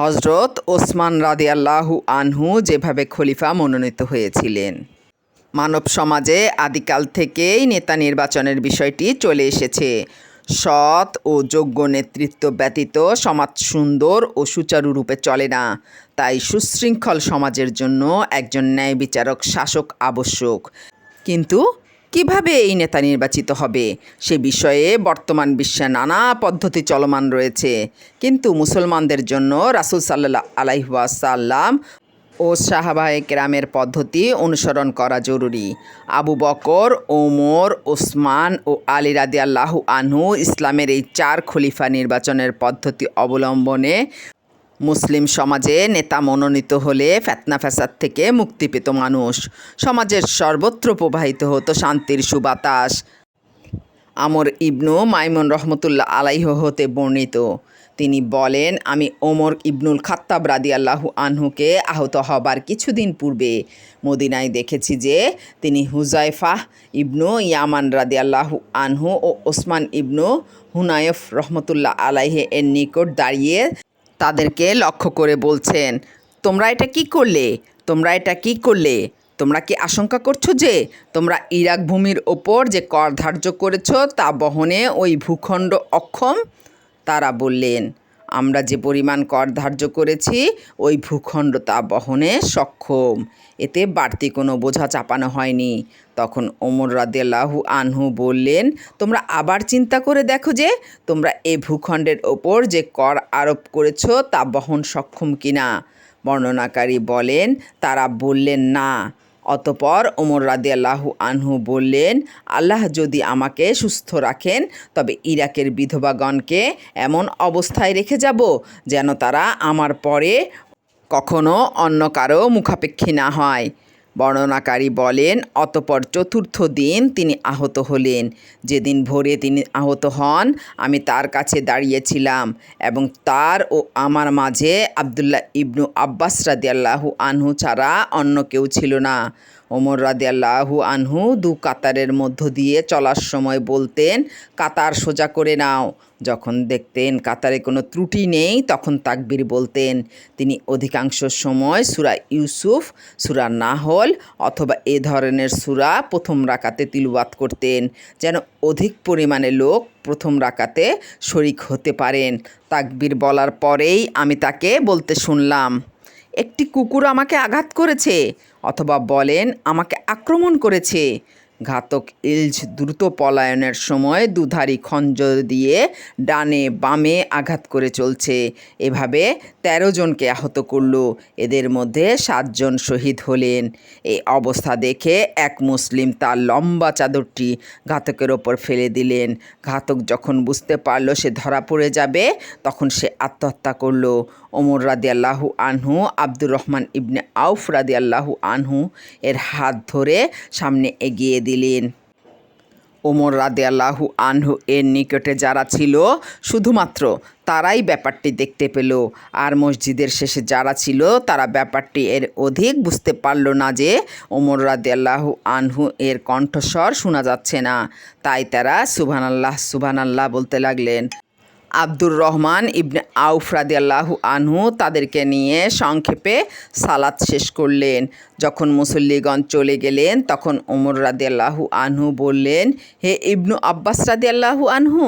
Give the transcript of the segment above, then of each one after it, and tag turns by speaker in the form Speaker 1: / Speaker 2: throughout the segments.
Speaker 1: হজরত ওসমান রাদিয়াল্লাহু আনহু যেভাবে খলিফা মনোনীত হয়েছিলেন। মানব সমাজে আদিকাল থেকেই নেতা নির্বাচনের বিষয়টি চলে এসেছে। সৎ ও যোগ্য নেতৃত্ব ব্যতীত সমাজ সুন্দর ও সুচারুরূপে চলে না। তাই সুশৃঙ্খল সমাজের জন্য একজন ন্যায় বিচারক শাসক আবশ্যক। কিন্তু কীভাবে এই নেতা নির্বাচিত হবে? সে বিষয়ে বর্তমান বিশ্বে নানা পদ্ধতি চলমান রয়েছে। কিন্তু মুসলমানদের জন্য রাসুল সাল্লাহ আলাইহাসাল্লাম ও সাহাবায়ে কেরামের পদ্ধতি অনুসরণ করা জরুরি। আবু বকর, ওমর, ওসমান ও আলী রাদি আনহু ইসলামের এই চার খলিফা নির্বাচনের পদ্ধতি অবলম্বনে মুসলিম সমাজে নেতা মনোনীত হলে ফেতনা ফ্যাসাদ থেকে মুক্তি পেত মানুষ। সমাজের সর্বত্র প্রবাহিত হতো শান্তির সুবাতাস। আমর ইবনু মাইমুন রহমতুল্লাহ আলাইহ হতে বর্ণিত। তিনি বলেন, আমি ওমর ইবনুল খাত্তাব রাদি আল্লাহু আনহুকে আহত হবার কিছুদিন পূর্বে মদিনায় দেখেছি যে তিনি হুজাইফাহ ইবনু ইয়ামান রাদি আল্লাহু আনহু ও ওসমান ইবনু হুনায়ফ রহমতুল্লাহ আলাইহে এর নিকট দাঁড়িয়ে তাদেরকে লক্ষ্য করে বলছেন, তোমরা এটা কি করলে? তোমরা এটা কি করলে? তোমরা কি আশঙ্কা করছ যে তোমরা ইরাক ভূমির ওপর যে কর ধার্য করেছ তা বহনে ওই ভূখণ্ড অক্ষম? তারা বললেন আমরা যে পরিমাণ কর ধার্য করেছি, ওই ভূখণ্ড তা বহনে সক্ষম। এতে বাড়তি কোনো বোঝা চাপানো হয়নি। তখন ওমর রাদিয়াল্লাহু আনহু বললেন, তোমরা আবার চিন্তা করে দেখো যে, তোমরা এই ভূখণ্ডের ওপর যে কর আরোপ করেছ, তা বহন সক্ষম কিনা? বর্ণনাকারী বলেন, তারা বললেন, না। অতপর ওমর রাদিয়াল্লাহু আনহু বললেন, আল্লাহ যদি আমাকে সুস্থ রাখেন, তবে ইরাকের বিধবাগণকে এমন অবস্থায় রেখে যাব যেন তারা আমার পরে কখনো অন্য কারও মুখাপেক্ষী না হয়। বর্ণনাকারী বলেন, অতপর চতুর্থ দিন তিনি আহত হলেন। যেদিন ভোরে তিনি আহত হন, আমি তার কাছে দাঁড়িয়েছিলাম এবং তার ও আমার মাঝে আবদুল্লাহ ইবনু আব্বাস রাদিয়াল্লাহু আনহু ছাড়া অন্য কেউ ছিল না। ওমর রাদিয়াল্লাহু আনহু দু কাতারের মধ্য দিয়ে চলার সময় বলতেন, কাতার সোজা করে নাও। যখন দেখতেন কাতারে কোনো ত্রুটি নেই, তখন তাকবির বলতেন, তিনি অধিকাংশ সময় সুরা ইউসুফ, সুরা নাহল অথবা এ ধরনের সুরা প্রথম রাকাতে তিলুবাত করতেন, যেন অধিক পরিমাণে লোক প্রথম রাকাতে শরিক হতে পারেন। তাকবির বলার পরেই আমি তাকে বলতে শুনলাম, একটি কুকুর আমাকে আঘাত করেছে, অথবা বলেন আমাকে আক্রমণ করেছে। ঘাতক ইলজ দ্রুত পলায়নের সময় দুধারি খঞ্জ দিয়ে ডানে বামে আঘাত করে চলছে। এভাবে তেরো জনকে আহত করল। এদের মধ্যে সাতজন শহীদ হলেন। এই অবস্থা দেখে এক মুসলিম তার লম্বা চাদরটি ঘাতকের ওপর ফেলে দিলেন। ঘাতক যখন বুঝতে পারল সে ধরা পড়ে যাবে, তখন সে আত্মহত্যা করল। ওমর রাদি আল্লাহু আনহু, আব্দুর রহমান ইবনে আউফ রাদি আল্লাহু আনহু এর হাত ধরে সামনে এগিয়ে দিলেন। ওমর রাদে আল্লাহু আনহু এর নিকটে যারা ছিল, শুধুমাত্র তারাই ব্যাপারটি দেখতে পেল। আর মসজিদের শেষে যারা ছিল, তারা ব্যাপারটি এর অধিক বুঝতে পারল না যে ওমর রাদে আল্লাহু আনহু এর কণ্ঠস্বর শোনা যাচ্ছে না। তাই তারা সুবহান আল্লাহ সুবহান আল্লাহ বলতে লাগলেন। আব্দুর রহমান ইবনে আউফ রাদিয়াল্লাহু আনহু তাদেরকে নিয়ে সংক্ষেপে সালাত শেষ করলেন। যখন মুসল্লিগঞ্জ চলে গেলেন, তখন ওমর রাদিয়াল্লাহু আনহু বললেন, হে ইবনু আব্বাস রাদিয়াল্লাহু আনহু,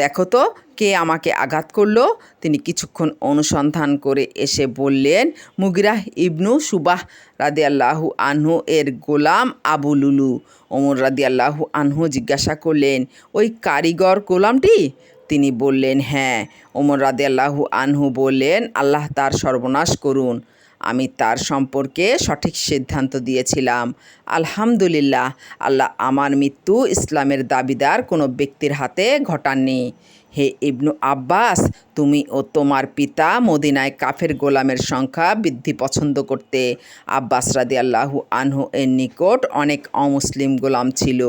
Speaker 1: দেখো তো কে আমাকে আঘাত করল? তিনি কিছুক্ষণ অনুসন্ধান করে এসে বললেন, মুগিরাহ ইবনু সুবাহ রাদিয়াল্লাহু আনহু এর গোলাম আবু লুলু। ওমর রাদিয়াল্লাহু আনহু জিজ্ঞাসা করলেন, ওই কারিগর গোলামটি? তিনি বললেন হ্যাঁ। ওমর রাদিয়াল্লাহু আনহু বললেন, আল্লাহ তার সর্বনাশ করুন। আমি তার সম্পর্কে সঠিক সিদ্ধান্ত দিয়েছিলাম। আলহামদুলিল্লাহ, আল্লাহ আমার মৃত্যু ইসলামের দাবিদার কোনো ব্যক্তির হাতে ঘটাননি। হে ইবনু আব্বাস, তুমি ও তোমার পিতা মদিনায় কাফের গোলামের সংখ্যা বৃদ্ধি পছন্দ করতে। আব্বাস রাদি আল্লাহু আনহু এর নিকট অনেক অমুসলিম গোলাম ছিল।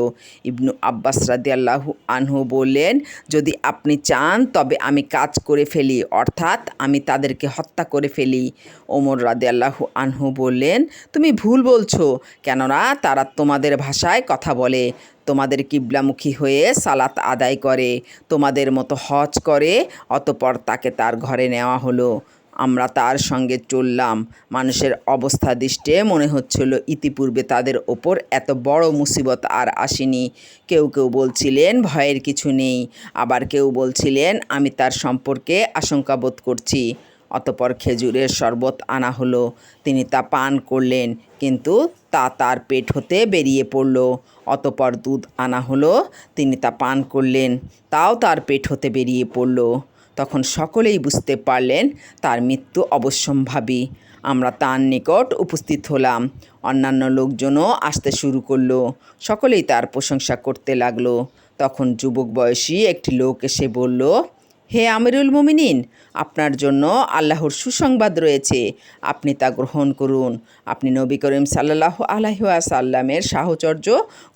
Speaker 1: ইবনু আব্বাস রাদি আল্লাহু আনহু বললেন, যদি আপনি চান, তবে আমি কাজ করে ফেলি, অর্থাৎ আমি তাদেরকে হত্যা করে ফেলি। ওমর রাদি আল্লাহু আনহু বললেন, তুমি ভুল বলছো, কেননা তারা তোমাদের ভাষায় কথা বলে। তোমাদের কিবলামুখী হয়ে সালাত আদায় করে, তোমাদের মতো হজ করে, অতপর তাকে তার ঘরে নেওয়া হলো। আমরা তার সঙ্গে চললাম। মানুষের অবস্থা দৃষ্টে মনে হচ্ছিল ইতিপূর্বে তাদের ওপর এত বড় মুসিবত আর আসেনি। কেউ কেউ বলছিলেন, ভয়ের কিছু নেই। আবার কেউ বলছিলেন, আমি তার সম্পর্কে আশঙ্কা বোধ করছি। অতপর খেজুরের শরবত আনা হলো। তিনি তা পান করলেন, কিন্তু তা তার পেট হতে বেরিয়ে পড়ল। অতপর দুধ আনা হলো, তিনি তা পান করলেন, তাও তার পেট হতে বেরিয়ে পড়ল। তখন সকলেই বুঝতে পারলেন, তার মৃত্যু অবশ্যম্ভাবী। আমরা তার নিকট উপস্থিত হলাম। অন্যান্য লোকজনও আসতে শুরু করল। সকলেই তার প্রশংসা করতে লাগল। তখন যুবক বয়সী একটি লোক এসে বলল হে আমিরুল মুমিনিন, আপনার জন্য আল্লাহর সুসংবাদ রয়েছে। আপনি তা গ্রহণ করুন। আপনি নবী করিম সাল্লাহ আলহিহাসাল্লামের সাহচর্য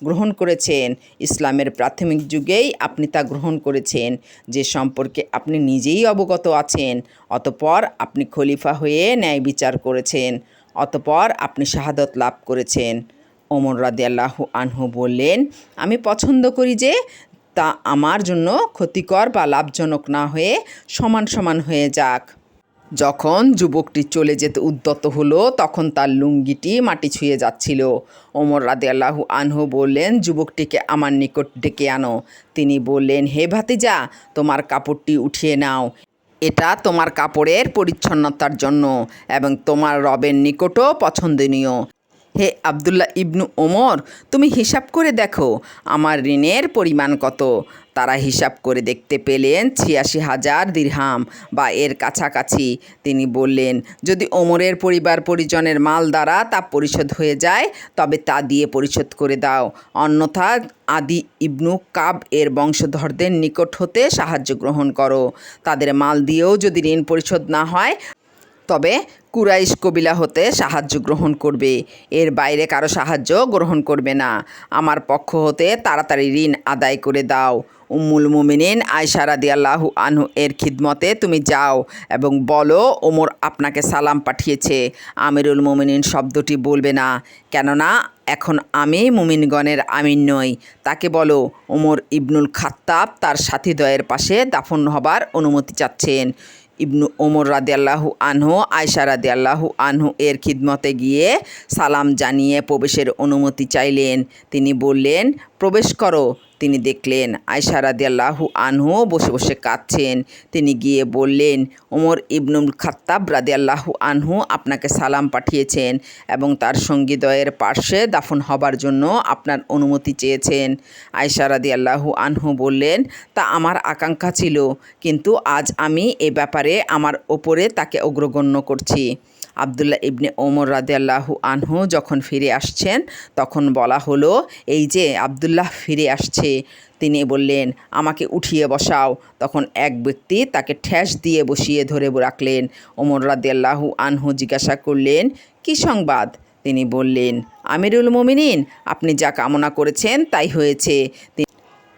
Speaker 1: গ্রহণ করেছেন। ইসলামের প্রাথমিক যুগেই আপনি তা গ্রহণ করেছেন। যে সম্পর্কে আপনি নিজেই অবগত আছেন, অতপর আপনি খলিফা হয়ে ন্যায় বিচার করেছেন, অতপর আপনি শাহাদত লাভ করেছেন। ওমর রাদিয়াল্লাহু আনহু বললেন, আমি পছন্দ করি যে তা আমার জন্য ক্ষতিকর বা লাভজনক না হয়ে সমান সমান হয়ে যাক। যখন যুবকটি চলে যেতে উদ্যত হলো, তখন তার লুঙ্গিটি মাটি ছুঁয়ে যাচ্ছিল। ওমর রাদে আল্লাহু আনহু বললেন, যুবকটিকে আমার নিকট ডেকে আনো। তিনি বললেন, হে ভাতিজা, তোমার কাপড়টি উঠিয়ে নাও। এটা তোমার কাপড়ের পরিচ্ছন্নতার জন্য এবং তোমার রবের নিকটও পছন্দনীয়। হে আবদুল্লাহ ইবনু ওমর, তুমি হিসাব করে দেখো, আমার ঋণের পরিমাণ কত? তারা হিসাব করে দেখতে পেলেন ছিয়াশি হাজার দিরহাম। বা এর কাছাকাছি। তিনি বললেন, যদি ওমরের পরিবার পরিজনের মাল দ্বারা তা পরিশোধ হয়ে যায়, তবে তা দিয়ে পরিশোধ করে দাও। অন্যথা আদি ইবনু কাব এর বংশধরদের নিকট হতে সাহায্য গ্রহণ করো। তাদের মাল দিয়েও যদি ঋণ পরিশোধ না হয় তবে কুরাইশ কবিলা হতে সাহায্য গ্রহণ করবে। এর বাইরে কারও সাহায্য গ্রহণ করবে না। আমার পক্ষ হতে তাড়াতাড়ি ঋণ আদায় করে দাও। উম্মুল মুমিনিন আয়সা রাদিয়াল্লাহু আনহু এর খিদমতে তুমি যাও এবং বলো, ওমর আপনাকে সালাম পাঠিয়েছে। আমিরুল মুমিনিন শব্দটি বলবে না, কেননা এখন আমি মুমিনগণের আমিন নই। তাকে বলো, ওমর ইবনুল খাত্তাব তার সাথীদ্বয়ের পাশে দাফন হবার অনুমতি চাচ্ছেন। ইবনু ওমর রাদে রাদিয়াল্লাহু আনহু আয়সা রাদে আল্লাহু আনহু এর খিদমতে গিয়ে সালাম জানিয়ে প্রবেশের অনুমতি চাইলেন। তিনি বললেন, প্রবেশ করো তিনি দেখলেন আয়সা রাদিয়াল্লাহু আনহু বসে বসে কাঁদছেন। তিনি গিয়ে বললেন, ওমর ইবনুল খাত্তাব রাদিয়াল্লাহু আনহু আপনাকে সালাম পাঠিয়েছেন এবং তার সঙ্গীদয়ের পার্শ্বে দাফন হবার জন্য আপনার অনুমতি চেয়েছেন। আয়সা রাদিয়াল্লাহু আনহু বললেন, তা আমার আকাঙ্ক্ষা ছিল, কিন্তু আজ আমি এ ব্যাপারে আমার ওপরে তাকে অগ্রগণ্য করছি। আবদুল্লাহ ইবনে ওমর রাদিয়াল্লাহু আনহু যখন ফিরে আসছেন, তখন বলা হলো, এই যে আবদুল্লাহ ফিরে আসছে। তিনি বললেন, আমাকে উঠিয়ে বসাও। তখন এক ব্যক্তি তাকে ঠ্যাস দিয়ে বসিয়ে ধরে রাখলেন। ওমর রাদিয়াল্লাহু আনহু জিজ্ঞাসা করলেন, কী সংবাদ? তিনি বললেন, আমিরুল মোমিনিন, আপনি যা কামনা করেছেন তাই হয়েছে।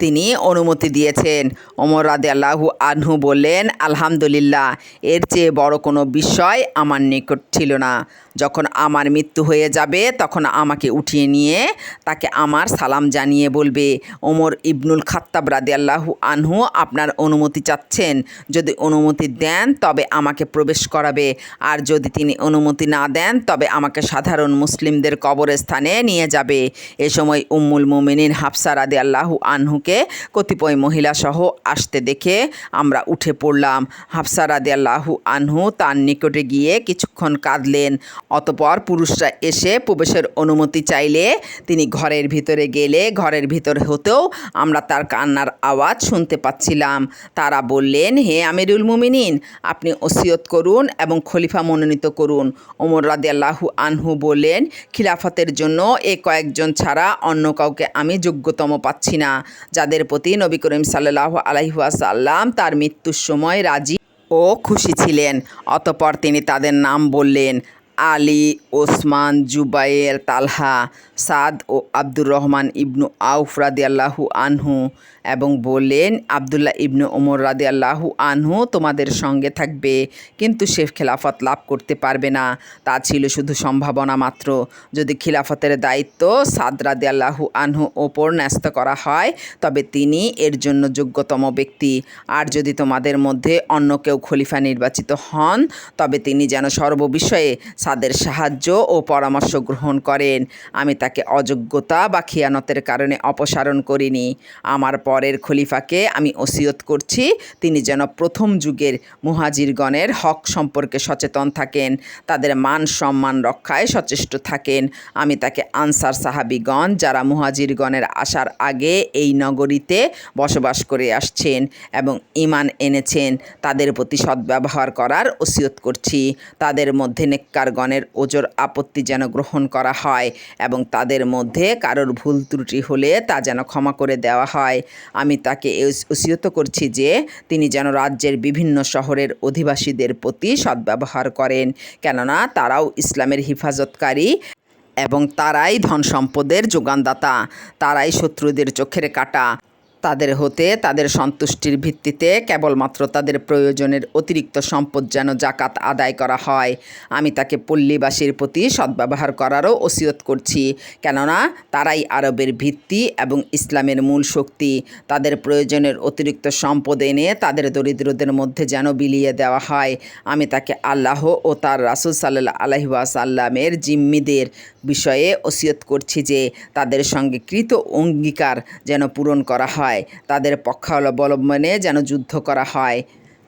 Speaker 1: তিনি অনুমতি দিয়েছেন। অমর রাদে আল্লাহু আনহু বললেন, আলহামদুলিল্লাহ, এর চেয়ে বড় কোনো বিষয় আমার নিকট ছিল না। যখন আমার মৃত্যু হয়ে যাবে, তখন আমাকে উঠিয়ে নিয়ে তাকে আমার সালাম জানিয়ে বলবে, ওমর ইবনুল খাত্তাব রাদে আল্লাহু আনহু, আপনার অনুমতি চাচ্ছেন। যদি অনুমতি দেন, তবে আমাকে প্রবেশ করাবে। আর যদি তিনি অনুমতি না দেন, তবে আমাকে সাধারণ মুসলিমদের কবরস্থানে নিয়ে যাবে। এ সময় উম্মুল মুমিনিন হাফসা রাদে আল্লাহু আনহুকে কতিপয় মহিলাসহ আসতে দেখে আমরা উঠে পড়লাম। হাফসা রাদে আল্লাহু আনহু তার নিকটে গিয়ে কিছুক্ষণ কাঁদলেন। অতপর পুরুষরা এসে প্রবেশের অনুমতি চাইলে তিনি ঘরের ভিতরে গেলে ঘরের ভিতর হতেও আমরা তার কান্নার আওয়াজ শুনতে পাচ্ছিলাম। তারা বললেন, হে আমিরুল মুমিনিন, আপনি ওসিয়ত করুন এবং খলিফা মনোনীত করুন। ওমর রাদে আল্লাহু আনহু বললেন, খিলাফতের জন্য এ কয়েকজন ছাড়া অন্য কাউকে আমি যোগ্যতম পাচ্ছি না। যাদের প্রতি নবী করিম সাল্লাহ আলাইহাসাল্লাম তার মৃত্যুর সময় রাজি ও খুশি ছিলেন। অতপর তিনি তাদের নাম বললেন আলী ওসমান জুবায়ের তালহা সাদ ও আব্দুর রহমান ইবনু আউফ রাদিয়াল্লাহু আনহু এবং বললেন, আবদুল্লাহ ইবনু ওমর রাদে আল্লাহু আনহু তোমাদের সঙ্গে থাকবে, কিন্তু সে খেলাফত লাভ করতে পারবে না। তা ছিল শুধু সম্ভাবনা মাত্র। যদি খিলাফতের দায়িত্ব সাদ রাদে আল্লাহু আনহু ওপর ন্যস্ত করা হয়, তবে তিনি এর জন্য যোগ্যতম ব্যক্তি। আর যদি তোমাদের মধ্যে অন্য কেউ খলিফা নির্বাচিত হন, তবে তিনি যেন সর্ববিষয়ে সাদের সাহায্য ও পরামর্শ গ্রহণ করেন। আমি তাকে অযোগ্যতা বা খিয়ানতের কারণে অপসারণ করিনি। আমার পরের খলিফাকে আমি ওসিয়ত করছি। তিনি যেন প্রথম যুগের মুহাজিরগণের হক সম্পর্কে সচেতন থাকেন, তাদের মান সম্মান রক্ষায় সচেষ্ট থাকেন। আমি তাকে আনসার সাহাবিগণ, যারা মুহাজিরগণের আসার আগে এই নগরীতে বসবাস করে আসছেন এবং ইমান এনেছেন, তাদের প্রতি সদ্ব্যবহার করার ওসিয়ত করছি। তাদের মধ্যে নেককারগণের ওজোর আপত্তি যেন গ্রহণ করা হয় এবং তাদের মধ্যে কারোর ভুল ত্রুটি হলে তা যেন ক্ষমা করে দেওয়া হয়। আমি তাকে ওসিয়ত করছি যে তিনি যেন রাজ্যের বিভিন্ন শহরের অধিবাসীদের প্রতি সদ্ব্যবহার করেন। কেননা তারাও ইসলামের হেফাজতকারী এবং তারাই ধন সম্পদের যোগানদাতা। তারাই শত্রুদের চোখের কাটা। তাদের হতে, তাদের সন্তুষ্টির ভিত্তিতে কেবলমাত্র তাদের প্রয়োজনের অতিরিক্ত সম্পদ যেন জাকাত আদায় করা হয়। আমি তাকে পল্লীবাসীর প্রতি সদ্ব্যবহার করারও ওসিয়ত করছি, কেননা তারাই আরবের ভিত্তি এবং ইসলামের মূল শক্তি। তাদের প্রয়োজনের অতিরিক্ত সম্পদ এনে তাদের দরিদ্রদের মধ্যে যেন বিলিয়ে দেওয়া হয়। আমি তাকে আল্লাহ ও তার রাসুল সাল্লাহ আলহি ওয়াসাল্লামের জিম্মিদের বিষয়ে ওসিয়ত করছি যে তাদের সঙ্গে কৃত অঙ্গীকার যেন পূরণ করা হয়, তাদের পক্ষাবলম্বনে যেন যুদ্ধ করা হয়।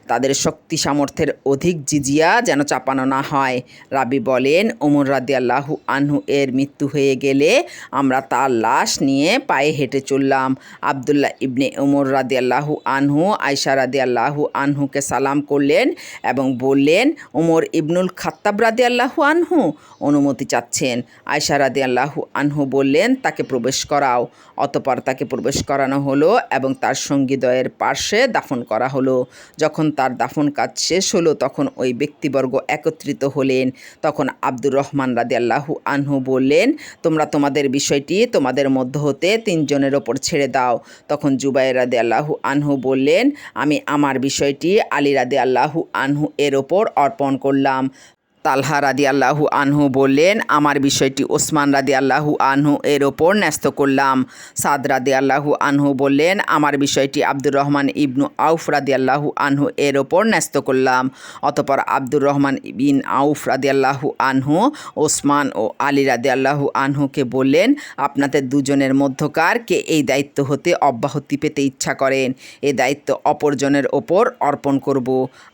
Speaker 1: তাদের শক্তি সামর্থ্যের অধিক জিজিয়া যেন চাপানো না হয়। রাবি বলেন, ওমর রাদি আল্লাহু আনহু এর মৃত্যু হয়ে গেলে আমরা তার লাশ নিয়ে পায়ে হেঁটে চললাম। আবদুল্লাহ ইবনে ওমর রাদি আল্লাহু আনহু আয়সা রাদি আল্লাহু আনহুকে সালাম করলেন এবং বললেন, ওমর ইবনুল খাত্তাব রাদি আল্লাহু আনহু অনুমতি চাচ্ছেন। আয়সা রাদি আল্লাহু আনহু বললেন, তাকে প্রবেশ করাও। অতপর তাকে প্রবেশ করানো হলো এবং তার সঙ্গীদ্বয়ের পার্শ্বে দাফন করা হলো। যখন তার দাফন কাজ শেষ হলো, তখন ওই ব্যক্তিবর্গ একত্রিত হলেন। তখন আব্দুর রহমান রাদি আল্লাহু আনহু বললেন, তোমরা তোমাদের বিষয়টি তোমাদের মধ্য হতে তিনজনের ওপর ছেড়ে দাও। তখন জুবাই রাদে আল্লাহু আনহু বললেন, আমি আমার বিষয়টি আলী রাদে আল্লাহু আনহু এর ওপর অর্পণ করলাম। তালহা রাদি আল্লাহু আনহু বললেন, আমার বিষয়টি ওসমান রাদি আল্লাহু আনহু এর ওপর ন্যস্ত করলাম। সাদ রাদি আল্লাহু আনহু বললেন, আমার বিষয়টি আব্দুর রহমান ইবনু আউফ রাদি আল্লাহু আনহু এর ওপর ন্যস্ত করলাম। অতপর আব্দুর রহমান বিন আউফ রাদি আল্লাহু আনহু ওসমান ও আলী রাদি আল্লাহু আনহুকে বললেন, আপনাদের দুজনের মধ্যকার কে এই দায়িত্ব হতে অব্যাহতি পেতে ইচ্ছা করেন? এ দায়িত্ব অপরজনের ওপর অর্পণ করব।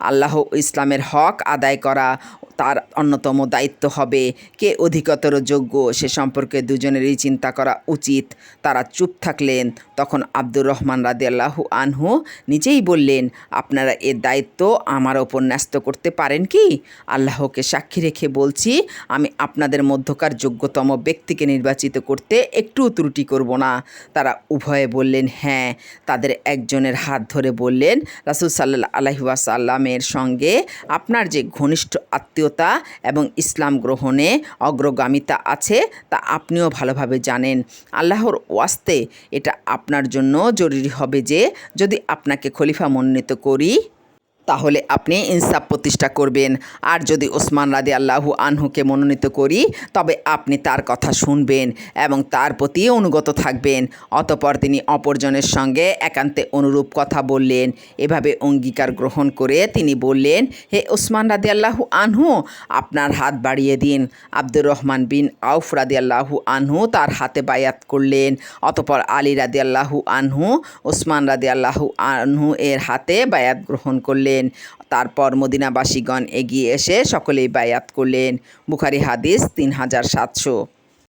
Speaker 1: আল্লাহ ইসলামের হক আদায় করা। তার অন্যতম দায়িত্ব হবে। কে অধিকতর যোগ্য সে সম্পর্কে দুজনেরই চিন্তা করা উচিত। তারা চুপ থাকলেন। তখন আব্দুর রহমান রাদিয়াল্লাহু আনহু নিজেই বললেন, আপনারা এর দায়িত্ব আমার ওপর ন্যস্ত করতে পারেন কি? আল্লাহকে সাক্ষী রেখে বলছি, আমি আপনাদের মধ্যকার যোগ্যতম ব্যক্তিকে নির্বাচিত করতে একটু ত্রুটি করব না। তারা উভয়ে বললেন হ্যাঁ। তাদের একজনের হাত ধরে বললেন, রাসুল সাল্লাহ আলহি ওয়াসাল্লামের সঙ্গে আপনার যে ঘনিষ্ঠ আত্মীয়তা এবং ইসলাম গ্রহণে অগ্রগামিতা আছে তা আপনিও ভালোভাবে জানেন। আল্লাহর ওয়াস্তে এটা আপনার জন্য জরুরি হবে যে, যদি আপনাকে খলিফা মনোনীত করি তাহলে আপনি ইনসাফ প্রতিষ্ঠা করবেন। আর যদি ওসমান রাদি আল্লাহু আনহুকে মনোনীত করি, তবে আপনি তার কথা শুনবেন এবং তার প্রতি অনুগত থাকবেন। অতপর তিনি অপরজনের সঙ্গে একান্তে অনুরূপ কথা বললেন। এভাবে অঙ্গীকার গ্রহণ করে তিনি বললেন, হে ওসমান রাদি আল্লাহু আনহু, আপনার হাত বাড়িয়ে দিন। আব্দুর রহমান বিন আউফ রাদি আল্লাহু আনহু তার হাতে বায়াত করলেন। অতপর আলী রাদি আল্লাহু আনহু, ওসমান রাদি আল্লাহু আনহু এর হাতে বায়াত গ্রহণ করলেন। তারপর মদিনাবাসীগণ এগিয়ে এসে সকলেই বায়াত করলেন। বুখারি হাদিস তিন হাজার সাতশো।